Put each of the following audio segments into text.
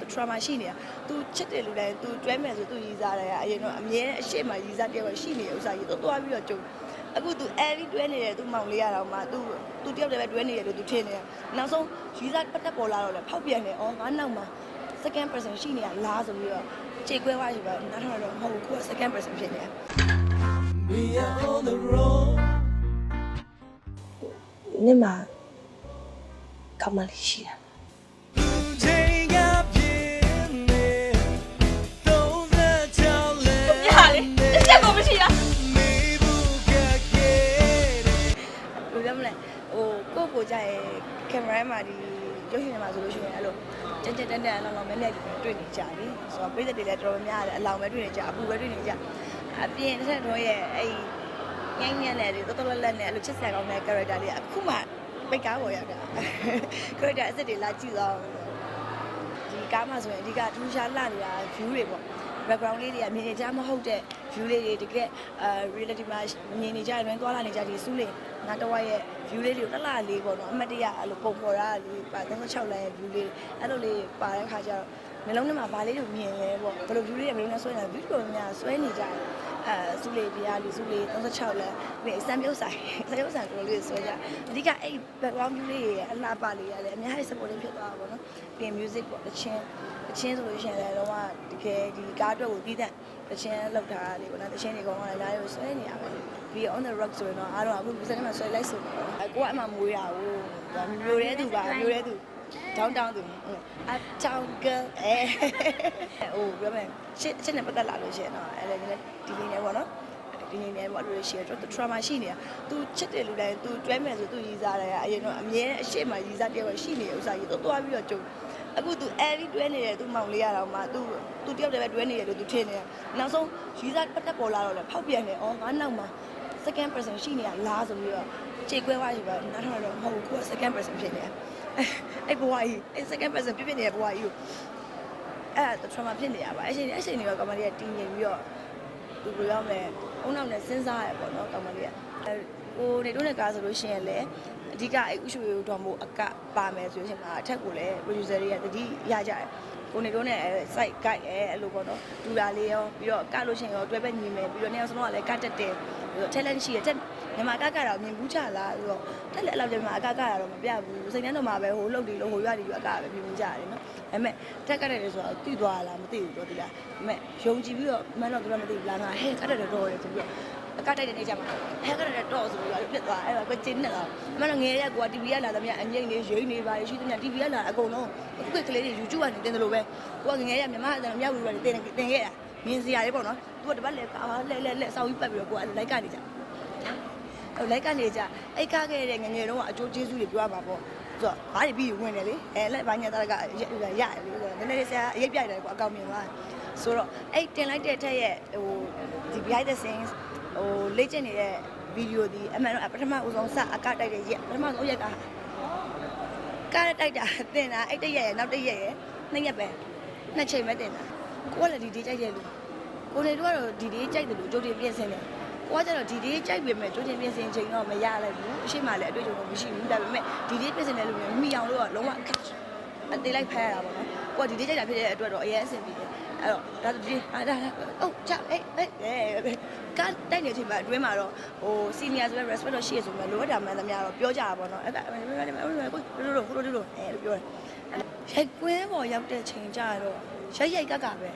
သူ trauma ရှိနေတာသူချစ်တယ်လူတိုင်းသူတွဲမယ်ဆိုသူရည်စားတယ်အရင်တော့အမြဲအရှိမရည်စားတယောက်ရှိနေဥစ္စာကြီးတော့တွားပြီးတော့ကြုံအခုသူအဲပြီးတွဲနေတယ်သူမောင်လေးရတော့မှသူသူတယောက်တည်းပဲတွဲနေတယ်လို့သူထင်နေတယ်နောက်ဆုံးရည်စားပတ်သက်ပေါ်လာတော့လေဖောက်ပြန်နေအော်ငါနောက်မှာ second person ရှိနေတာလားဆိုပြီးတော့ခြေခွဲသွားပြီပဲနောက်ထပ်တော့မဟုတ်ဘူးကိုက second person ဖြစ်နေတယ် We are on the road နင့်မှာကောင်းမလေးရှိတာ ဘယ်လိုပြောမလဲဟိုကိုယ့်ကိုကြရဲ့ကင်မရာမှာဒီရုပ်ရှင်ထဲမှာဆိုလို့ရှိရင်အဲ့လိုတန်တန်တန်တန်အလောင်းလောင်းမဲမဲတွေ့နေကြတယ်ဆိုတော့ပြည်သက်တွေလည်းတော်တော်များများအလောင်းပဲတွေ့နေကြအပူပဲတွေ့နေကြအပြင်တစ်ဆက်တော့ရဲ့အဲ့ညံ့ညံ့နဲ့တော်တော်လက်လက်နဲ့အဲ့လိုချစ်စရာကောင်းတဲ့ character လေးအခုမှပိတ်ကားပေါ်ရောက်တာ character အစ်စ်တွေလာကြည့်တော့ဒီကားမှာဆိုရင်အဓိကထူးခြားလာနေတာ view တွေပေါ့ background လေးတွေကမြင်နေကြမဟုတ်တဲ့ view လေးတွေတကယ်အဲ reality မှာမြင်နေကြရင်သွားလာနေကြဒီစူးလေးငါတော့ရဲ့ view လေးတွေကိုလှလှလေးပေါ့နော်အမတ်တရအဲ့လိုပုံပေါ်တာလေးပါ36လမ်းရဲ့ view လေးအဲ့လိုလေးပါတဲ့ခါကျတော့ မျိုးလုံးထဲမှာဗာလေးတွေမြင်ရဲပေါ့ဘယ်လို view လေးတွေမျိုးလုံးထဲဆွဲနေတာ view တွေများဆွဲနေကြတယ်အဲစူးလေးပြားလေးစူးလေး36လမ်းပြီးစံပြုတ်ဆိုင်စံပြုတ်ဆိုင်ကိုလေးဆွဲကြအဓိကအဲ့ background view လေးရဲ့အလှပလေးရတယ်အများကြီး support လေးဖြစ်သွားတာပေါ့နော်ပြီး music ပေါ့တချင်းတချင်းဆိုလို့ရှိရင်လည်းတော့တကယ်ဒီကားအတွက်ကိုတည်တဲ့တချင်းလောက်ထားတာလေးပေါ့နော်တချင်းတွေကောင်းတာလည်းအားလုံးဆွဲနေရမယ်ပြီး on the rock ဆိုရင်တော့အားလုံးအခုစနေမှာဆွဲလိုက်ဆိုတော့အကိုကအမှမွေးတာကိုမျိုးရဲသူပါမျိုးရဲသူ down down သူအချောင်းကအဲဟိုပြောမယ်ရှစ်ရှစ်နဲ့ပတ်သက်လာလို့ရှိရင်တော့အဲ့ဒါလည်းဒီလေးနဲ့ပေါ့နော်ဒီနေနဲ့ပေါ့လို့ရှိရင်တော့ trauma ရှိနေတာသူချစ်တယ်လူတိုင်းသူတွဲမယ်ဆိုသူရည်စားတယ်အရင်တော့အမြဲအရှိမရည်စားတယောက်ရှိနေဥစ္စာကြီးတော့တွားပြီးတော့ကြုံအခုသူအဲပြီးတွဲနေတယ်သူမောင်လေးရတော့မှသူသူတယောက်တည်းပဲတွဲနေတယ်လို့သူထင်နေတယ်နောက်ဆုံးရည်စားပတ်သက်ပေါ်လာတော့လေဖောက်ပြန်နေအော်ငါနောက်မှာ second person ရှိနေတာလားဆိုပြီးတော့ခြေခွဲသွားပြီပဲနောက်ထပ်တော့မဟုတ်ဘူးကိုက second person ဖြစ်နေတယ်အဲ့ဘဝကြီးအဲ့ second person ဖြစ်ဖြစ်နေတဲ့ဘဝကြီးကိုအဲ့ဒါ trauma ဖြစ်နေရပါအဲ့ချိန်အဲ့ချိန်တွေတော့ကမ္ဘာလေးကတည်ငြိမ်ပြီးတော့သူဘယ်လိုရမလဲအုံနောက်နဲ့စဉ်းစားရပေါ့နော်ကမ္ဘာလေးကအဲ့ကိုနေတို့နဲ့ကားဆိုလို့ရှိရင်လည်း အဓိကအဲ့ဥရှူရီတော်မို့အကပါမယ်ဆိုရင်မှာအထက်ကိုလည်း producer တွေကတတိရကြတယ်ကိုနေတို့နဲ့ site guide အဲအဲ့လိုပေါ့နော်ဒူတာလေးရောပြီးတော့ကလို့ရှိရင်ရောတွဲပဲညီမယ်ပြီးတော့နေအောင်စလုံးကလည်းကတက်တယ်ပြီးတော့ talent ရှိရတဲ့မြန်မာကကတာမြင်ဘူးချလားဆိုတော့တက်လက်အလောက်ကျမှအကကတာတော့မပြဘူးစိတ်ထဲတော့မှာပဲဟိုလှုပ်တယ်လို့ဟိုရွတယ်လို့အကပဲမြင်ကြရတယ်နော်ဒါပေမဲ့တက်ကတက်တယ်ဆိုတော့တိသွားလားမသိဘူးတော့ဒီလားဒါပေမဲ့ယုံကြည်ပြီးတော့မန်းတော့သူကမသိဘူးလားငါဟဲ့ကတက်တယ်တော့တယ်ဆိုပြီးတော့ အကတိုက်တဲ့နေကြမှာဟဲ့ကတက်တယ်တော့ဆိုပြီးတော့ပြစ်သွားအဲ့တော့ကိုကျင်းနေတော့အမှန်တော့ငယ်ရက်ကိုက TV ကလာသမျှအငိမ့်နေရိမ့်နေပါရှိသမျှ TV ကလာအကုန်လုံးအခုကကလေးတွေ YouTube ကနေတင်တယ်လို့ပဲကိုကငယ်ရက်မြန်မာအတန်မြောက်ပြီးတော့တင်တင်ခဲ့တာမြင်စရာလေးပေါ့နော်သူကတပတ်လဲကာလဲလဲလဲစောက်ပြီးပတ်ပြီးတော့ကိုကလိုက်ကနေကြအဲ့လိုက်ကနေကြအဲ့ကားခဲ့တဲ့ငငယ်တော့အကျိုးကျေးဇူးတွေပြောပါပေါ့ဆိုတော့ဘာတွေပြီးဝင်တယ်လေအဲလက်ဘာညာတကရရတယ်လေဆိုတော့နည်းနည်းလေးဆရာအရေးပြရတယ်ကွာအကောင်မြင်သွားဆိုတော့အဲ့တင်လိုက်တဲ့ထက်ရဲ့ဟိုဒီ behind the scenes ဟိုလေ့ကျင့်နေတဲ့ဗီဒီယိုဒီအမှန်တော့ပထမဦးဆုံးစအကတိုက်တဲ့ရက်ပထမဆုံးရက်ကကားတိုက်တာတင်တာအဲ့တရက်ရဲ့နောက်တရက်ရဲ့နှစ်ရက်ပဲနှစ်ချိန်ပဲတင်တာကိုကလည်းဒီဒီကြိုက်တဲ့လူကိုနေတို့ကတော့ဒီဒီကြိုက်တယ်လို့ကြိုတင်ပြင်ဆင်တယ်ကိုကကျတော့ဒီဒီကြိုက်ပေမဲ့ကြိုတင်ပြင်ဆင်ချိန်တော့မရလိုက်ဘူးအရှိမလည်းအတွေ့အကြုံတော့မရှိဘူးဒါပေမဲ့ဒီဒီပြင်ဆင်တဲ့လူမျိုးမိအောင်လို့ကလုံးဝအတေးလိုက်ဖဲရတာပေါ့နော် ကိုကဒီဒီကြိုက်တာဖြစ်တဲ့အတွက်တော့အရင်အဆင်ပြေတယ်အဲ့တော့ဒါဆိုဒီဟာဒါအိုးချအေးအေးအဲကတိုက်နေချိန်မှာအတွင်းမှာတော့ဟို senior ဆိုတဲ့ respect တော့ရှိရဆိုမှလိုအပ်တာမှန်သမျှတော့ပြောကြတာပေါ့နော်အဲ့ကကိုတို့တို့ကိုတို့တို့အဲလိုပြောတယ်ရိုက်ကွင်းပေါ်ရောက်တဲ့ချိန်ကျတော့ရိုက်ရိုက်ကကပဲ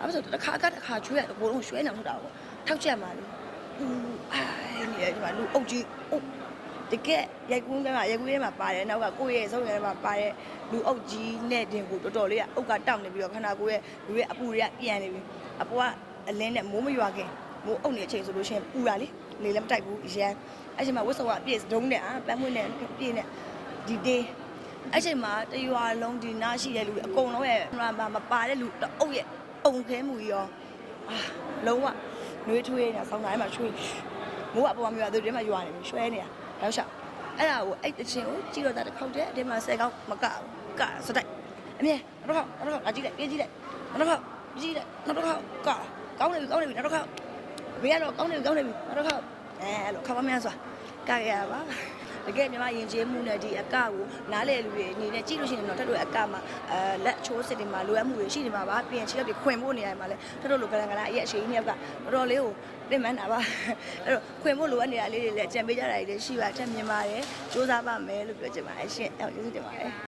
အဲ့ဆိုတစ်ခါကတစ်ခါချွေးရအကုန်လုံးရွှဲနေအောင်ထုတ်တာပေါ့ထောက်ချက်မှာလေအာနေဒီမှာလူအုပ်ကြီးအုပ် တကယ်ရိုက်ကွင်းထဲမှာရိုက်ကွင်းထဲမှာပါတယ်နောက်ကကိုယ့်ရဲ့ဆုံးရဲထဲမှာပါတဲ့လူအုပ်ကြီးနဲ့တင်ကိုတော်တော်လေးကအုတ်ကတောက်နေပြီးတော့ခန္ဓာကိုယ်ရဲ့လူရဲ့အပူတွေကပြန်နေပြီအပေါ်ကအလင်းနဲ့မိုးမရွာခင်မိုးအုပ်နေတဲ့အချိန်ဆိုလို့ရှိရင်ပူတာလေလေလည်းမတိုက်ဘူးအရန်အဲ့ချိန်မှာဝတ်စုံကအပြည့်ဒုံးနဲ့အာပန်းမွေးနဲ့ပြည့်နဲ့ဒီဒေးအဲ့ချိန်မှာတရွာလုံးဒီနားရှိတဲ့လူအကုန်လုံးရဲ့မပါတဲ့လူတအုပ်ရဲ့ပုံခဲမှုကြီးရောအာလုံးဝနှွေးထွေးနေတာဆောင်းတိုင်းမှာချွေးမိုးကအပေါ်မှာရွာသူတွေမှာရွာနေပြီရွှဲနေတာ တော့ရှောက်အဲ့ဒါကိုအဲ့တချင်းကိုကြည့်တော့တာတစ်ခေါက်တည်းအတင်းမှာ10ခေါက်မကဘူးကစတိုက်အမြဲနောက်တစ်ခေါက်နောက်တစ်ခေါက်လာကြည့်လိုက်ပြေးကြည့်လိုက်နောက်တစ်ခေါက်ကြည့်လိုက်နောက်တစ်ခေါက်ကကောင်းနေပြီကောင်းနေပြီနောက်တစ်ခေါက်ဘေးကတော့ကောင်းနေပြီကောင်းနေပြီနောက်တစ်ခေါက်အဲအဲ့လိုခါမများစွာကခဲ့ရပါ တကယ်မြန်မာယဉ်ကျေးမှုနဲ့ဒီအကကိုနားလည်လူတွေအနေနဲ့ကြည့်လို့ရှိရင်တော့ထပ်တို့အကမှာအဲလက်ချိုးစစ်တွေမှာလိုအပ်မှုတွေရှိနေမှာပါပြင်ချစ်လက်တွေခွင်ဖို့နေရာမှာလဲထပ်တို့လိုကလန်ကလာအရက်အရှိကြီးနှစ်ယောက်ကတော်တော်လေးကိုပြင်မှန်းတာပါအဲ့တော့ခွင်ဖို့လိုအပ်နေတာလေးတွေလည်းအကြံပေးကြတာတွေလည်းရှိပါချက်မြင်ပါတယ်စူးစမ်းပါမယ်လို့ပြောချင်ပါတယ်ရှင်ဟုတ်ကျေးဇူးတင်ပါတယ်